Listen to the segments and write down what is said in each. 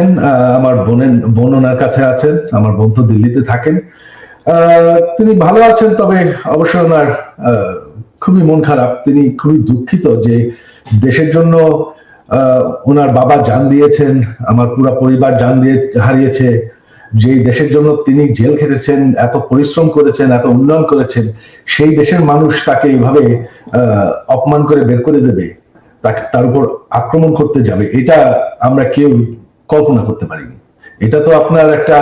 আছেন আমার বোনের বোন ওনার কাছে আছেন, আমার বোন তো দিল্লিতে থাকেন। তিনি ভালো আছেন, তবে অবশ্য ওনার খুবই মন খারাপ। তিনি খুবই দুঃখিত যে দেশের জন্য ওনার বাবা জান দিয়েছেন, আমার পুরো পরিবার জান দিয়ে হারিয়েছে। যে দেশের জন্য তিনি জেল খেটেছেন, এত পরিশ্রম করেছেন, এত উন্নয়ন করেছেন, সেই দেশের মানুষ তাকে এইভাবে অপমান করে বের করে দেবে তার উপর আক্রমণ করতে যাবে। এটা আমরা কেউ কল্পনা করতে পারিনি। এটা তো আপনার একটা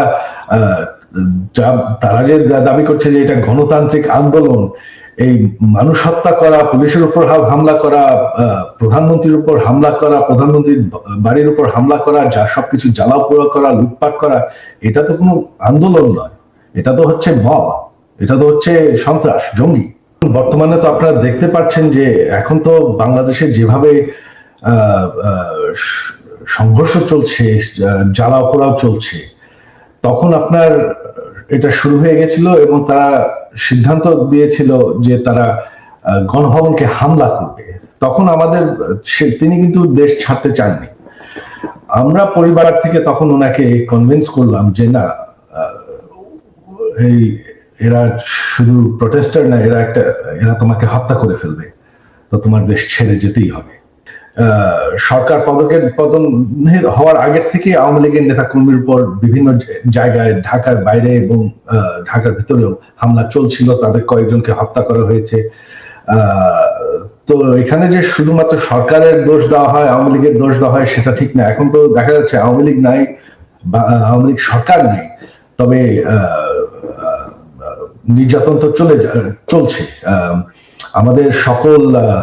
তারা যে দাবি করছে যে এটা গণতান্ত্রিক আন্দোলন, এই মানুষ হত্যা করা, পুলিশের উপর হামলা করা প্রধানমন্ত্রীর উপর হামলা করা, প্রধানমন্ত্রীর বাড়ির উপর হামলা করা, যা সবকিছু জ্বালাও পোড়া করা, লুটপাট করা, এটা তো কোনো আন্দোলন নয়। এটা তো হচ্ছে মব, এটা তো হচ্ছে সন্ত্রাস, জঙ্গি। বর্তমানে তো আপনারা দেখতে পাচ্ছেন যে এখন তো বাংলাদেশে যেভাবে সংঘর্ষ চলছে জ্বালা পোড়াও চলছে, তখন আপনার এটা শুরু হয়ে গেছিল এবং তারা সিদ্ধান্ত দিয়েছিল যে তারা গণভবনকে হামলা করবে। তখন আমাদের তিনি কিন্তু দেশ ছাড়তে চাননি। আমরা পরিবার থেকে তখন ওনাকে কনভিন্স করলাম যে না এই, এরা শুধু প্রটেস্টার না, এরা একটা, এরা তোমাকে হত্যা করে ফেলবে। তো তোমার দেশ ছেড়ে যেতেই হবে। সরকার পদকের পতন হওয়ার আগের থেকে আওয়ামী লীগের নেতা কর্মীর উপর বিভিন্ন জায়গায় ঢাকার বাইরে এবং ঢাকার ভিতরেও হামলা চলছিল তাদের কয়েকজনকে হত্যা করা হয়েছে। তো এখানে যে শুধুমাত্র সরকারের দোষ দেওয়া হয় আওয়ামী লীগের দোষ দেওয়া হয় সেটা ঠিক না। এখন তো দেখা যাচ্ছে আওয়ামী লীগ নাই বা আওয়ামী লীগ সরকার নেই। তবে নির্যাতন তো চলে চলছে। আমাদের সকল আহ,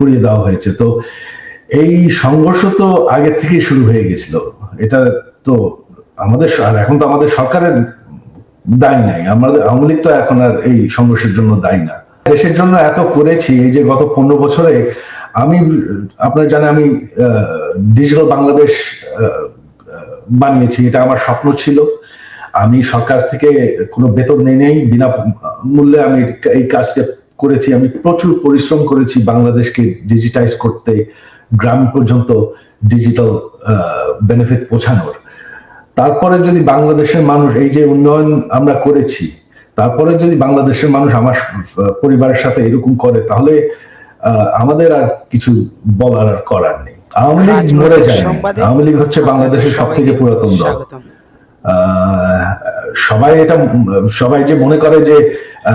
পুড়িয়ে দেওয়া হয়েছে। তো এই সংঘর্ষ তো আগে থেকেই শুরু হয়ে গেছিল। এটা তো আমাদের এখন তো আমাদের সরকারের দায় নাই। আমাদের আওয়ামী লীগ তো এখন আর এই সংঘর্ষের জন্য দায়ী না। দেশের জন্য এত করেছি এই যে গত পনেরো বছরে আমি, আপনার জানে আমি ডিজিটাল বাংলাদেশ বানিয়েছি। এটা আমার স্বপ্ন ছিল। আমি সরকার থেকে কোনো বেতন নেই নেই। বিনা মূল্যে আমি এই কাজটা করেছি আমি প্রচুর পরিশ্রম করেছি বাংলাদেশকে ডিজিটাইজ করতে গ্রাম পর্যন্ত ডিজিটাল বেনিফিট পৌঁছানোর। তারপরে যদি বাংলাদেশের মানুষ এই যে উন্নয়ন আমরা করেছি তারপরে যদি বাংলাদেশের মানুষ আমার পরিবারের সাথে এরকম করে তাহলে আমাদের আর কিছু বলার আর করার নেই। আওয়ামী লীগ মরে যায়। আওয়ামী লীগ হচ্ছে বাংলাদেশের সব থেকে পুরাতন দল। আহ, সবাই এটা সবাই যে মনে করে যে আহ,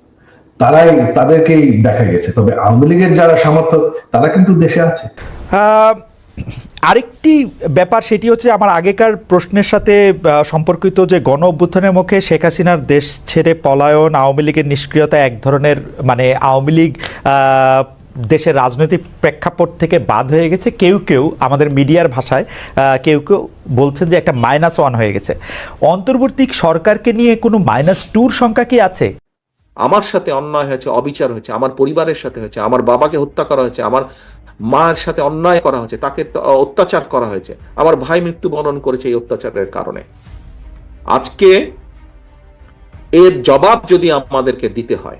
তারাই তাদেরকেই দেখা গেছে। তবে আওয়ামী লীগের যারা সমর্থক, তারা কিন্তু দেশে আছে। আরেকটি ব্যাপার সেটি হচ্ছে আমার আগেকার প্রশ্নের সাথে সম্পর্কিত যে গণ অভ্যুত্থানের মুখে শেখ হাসিনার দেশ ছেড়ে পলায়ন, আওয়ামী লীগের নিষ্ক্রিয়তা এক ধরনের মানে আওয়ামী লীগ দেশের রাজনৈতিক প্রেক্ষাপট থেকে বাদ হয়ে গেছে। কেউ কেউ আমাদের মিডিয়ার ভাষায় কেউ কেউ বলছেন যে একটা মাইনাস ওয়ান হয়ে গেছে। অন্তর্বর্তী সরকারকে নিয়ে কোনো মাইনাস টুর সংখ্যা কি আছে? আমার সাথে অন্যায় হয়েছে, অবিচার হয়েছে, আমার পরিবারের সাথে হয়েছে, আমার বাবাকে হত্যা করা হয়েছে, আমার মায়ের সাথে অন্যায় করা হয়েছে, তাকে অত্যাচার করা হয়েছে, আমার ভাই মৃত্যুবরণ করেছে এই অত্যাচারের কারণে। আজকে এর জবাব যদি আমাদেরকে দিতে হয়,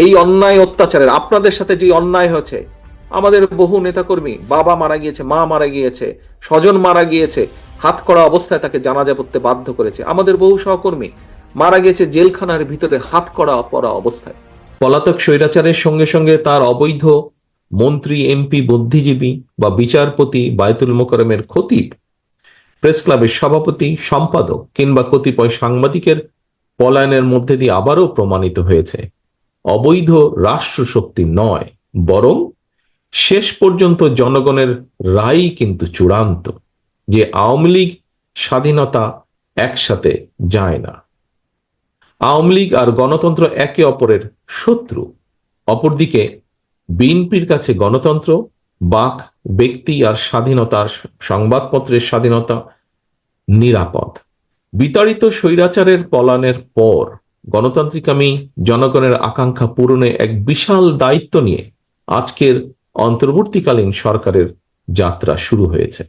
এই অন্যায় অত্যাচারের, আপনাদের সাথে যে অন্যায় হয়েছে, আমাদের বহু নেতাকর্মী, বাবা মারা গিয়েছে, মা মারা গিয়েছে, স্বজন মারা গিয়েছে, হাত করা অবস্থায় তাকে জানাজা পড়তে বাধ্য করেছে, আমাদের বহু সহকর্মী মারা গেছে জেলখানার ভিতরে হাত করা পড়া অবস্থায়। পলাতক স্বৈরাচারের সঙ্গে সঙ্গে তার অবৈধ মন্ত্রী, এমপি, বুদ্ধিজীবী বা বিচারপতি বায়তুল মোকরমের খতিব, প্রেস ক্লাবের সভাপতি, সম্পাদক কিংবা কতিপয় সাংবাদিকের পলায়নের মধ্যে দিয়ে আবারও প্রমাণিত হয়েছে। অবৈধ রাষ্ট্রশক্তি নয়, বরং শেষ পর্যন্ত জনগণের রায় কিন্তু চূড়ান্ত, যে আওয়ামী লীগ স্বাধীনতা একসাথে যায় না। আওয়ামী লীগ আর গণতন্ত্র একে অপরের শত্রু। অপরদিকে, বিএনপির কাছে গণতন্ত্র, বাক, ব্যক্তি আর স্বাধীনতার সংবাদপত্রের স্বাধীনতা নিরাপদ। বিতাড়িত স্বৈরাচারের পলায়নের পর গণতান্ত্রিকামী জনগণের আকাঙ্ক্ষা পূরণে এক বিশাল দায়িত্ব নিয়ে আজকের অন্তর্বর্তীকালীন সরকারের যাত্রা শুরু হয়েছে।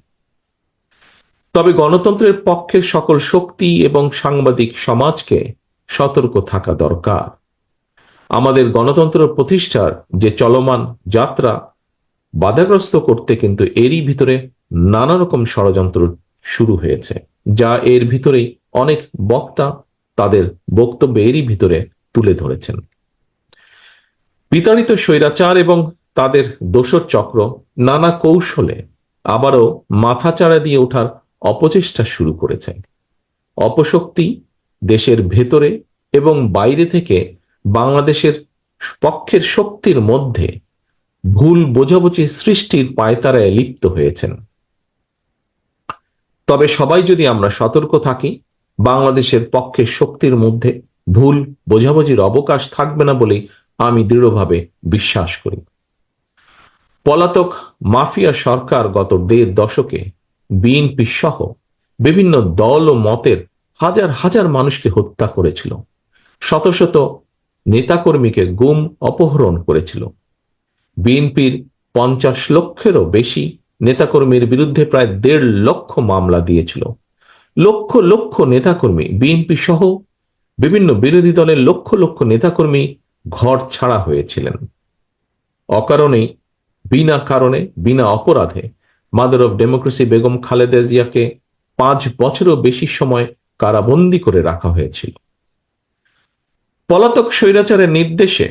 তবে গণতন্ত্রের পক্ষের সকল শক্তি এবং সাংবাদিক সমাজকে সতর্ক থাকা দরকার। আমাদের গণতন্ত্র প্রতিষ্ঠার যে চলমান যাত্রা, বাধাগ্রস্ত করতে কিন্তু এরই ভিতরে নানা রকম ষড়যন্ত্র শুরু হয়েছে, যা এর ভিতরেই অনেক বক্তা তাদের বক্তব্য এরই ভিতরে তুলে ধরেছেন। বিতাড়িত স্বৈরাচার এবং তাদের দোষর চক্র নানা কৌশলে আবারও মাথাচাড়া দিয়ে ওঠার অপচেষ্টা শুরু করেছে। অপশক্তি দেশের ভেতরে এবং বাইরে থেকে বাংলাদেশের পক্ষের শক্তির মধ্যে ভুল বোঝাবুঝি সৃষ্টির পায়তারায় লিপ্ত হয়েছেন। তবে সবাই যদি আমরা সতর্ক থাকি, বাংলাদেশের পক্ষের শক্তির মধ্যে ভুল বোঝাবুঝির অবকাশ থাকবে না বলেই আমি দৃঢ়ভাবে বিশ্বাস করি। পলাতক মাফিয়া সরকার গত দেড় দশকে বিএনপি সহ বিভিন্ন দল ও মতের হাজার হাজার মানুষকে হত্যা করেছিল। শত শত নেতাকর্মীকে গুম অপহরণ করেছিল। বিএনপির পঞ্চাশ লক্ষেরও বেশি নেতাকর্মীর বিরুদ্ধে প্রায় দেড় লক্ষ মামলা দিয়েছিল। লক্ষ লক্ষ নেতাকর্মী, বিএনপি সহ বিভিন্ন বিরোধী দলের লক্ষ লক্ষ নেতাকর্মী ঘর ছাড়া হয়েছিলেন। অকারণেই, বিনা কারণে, বিনা অপরাধে mother of democracy Begum Khaleda জিয়াকে পাঁচ বছরও বেশি সময় কারাবন্দী করে রাখা হয়েছিল। পলাতক স্বৈরাচারের নির্দেশে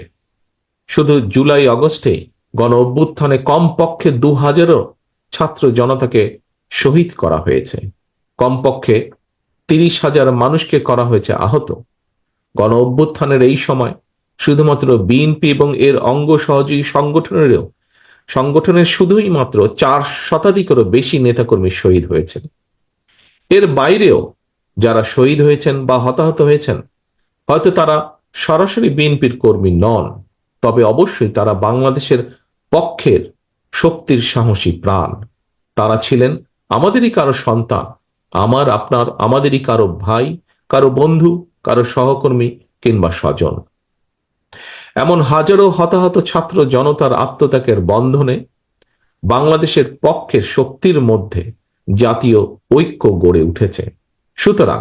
শুধু জুলাই আগস্টেই গণ অভ্যুত্থানে কমপক্ষে দু হাজারও ছাত্র জনতাকে শহীদ করা হয়েছে। কমপক্ষে তিরিশ হাজার মানুষকে করা হয়েছে আহত। গণ অভ্যুত্থানের এই সময় শুধুমাত্র বিএনপি এবং এর অঙ্গ সহযোগী সংগঠনেরও সংগঠনের শুধুই মাত্র চার শতাধিকেরও বেশি নেতাকর্মী শহীদ হয়েছেন। এর বাইরেও যারা শহীদ হয়েছেন বা হতাহত হয়েছেন, হয়তো তারা সরাসরি বিএনপির কর্মী নন, তবে অবশ্যই তারা বাংলাদেশের পক্ষের শক্তির সাহসী প্রাণ। তারা ছিলেন আমাদেরই কারও সন্তান, আমার, আপনার, আমাদেরই কারও ভাই, কারও বন্ধু, কারও সহকর্মী কিংবা স্বজন। এমন হাজারো হতাহত ছাত্র জনতার আত্মত্যাগের বন্ধনে বাংলাদেশের পক্ষের শক্তির মধ্যে জাতীয় ঐক্য গড়ে উঠেছে। সুতরাং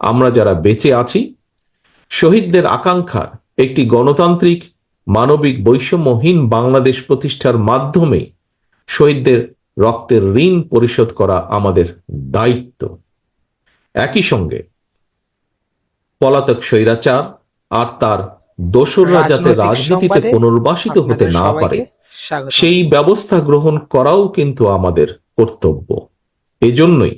আমরা যারা বেঁচে আছি শহীদদের আকাঙ্ক্ষার একটি গণতান্ত্রিক মানবিক বৈষম্যহীন বাংলাদেশ প্রতিষ্ঠার মাধ্যমে শহীদদের রক্তের ঋণ পরিশোধ করা আমাদের দায়িত্ব। একই সঙ্গে পলাতক স্বৈরাচার আর তার দোসররা যাতে রাজনীতিতে পুনর্বাসিত হতে না পারে সেই ব্যবস্থা গ্রহণ করাও কিন্তু আমাদের কর্তব্য। এজন্যই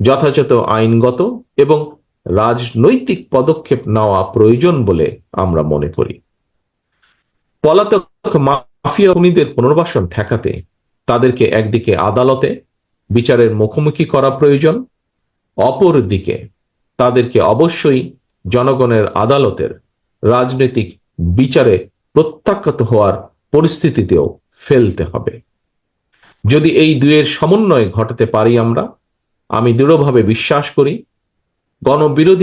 যথাযথ আইনগত এবং রাজনৈতিক পদক্ষেপ নেওয়া প্রয়োজন বলে আমরা মনে করি। পলাতক মাফিয়া খুনিদের পুনর্বাসন ঠেকাতে তাদেরকে একদিকে আদালতে, বিচারের মুখোমুখি করা প্রয়োজন অপর দিকে তাদেরকে অবশ্যই জনগণের আদালতের রাজনৈতিক বিচারে প্রত্যাখ্যাত হওয়ার পরিস্থিতিতেও ফেলতে হবে। যদি এই দুয়ের সমন্বয় ঘটাতে পারি আমরা আমি দৃঢ়ভাবে বিশ্বাস করি। গণবিরোধী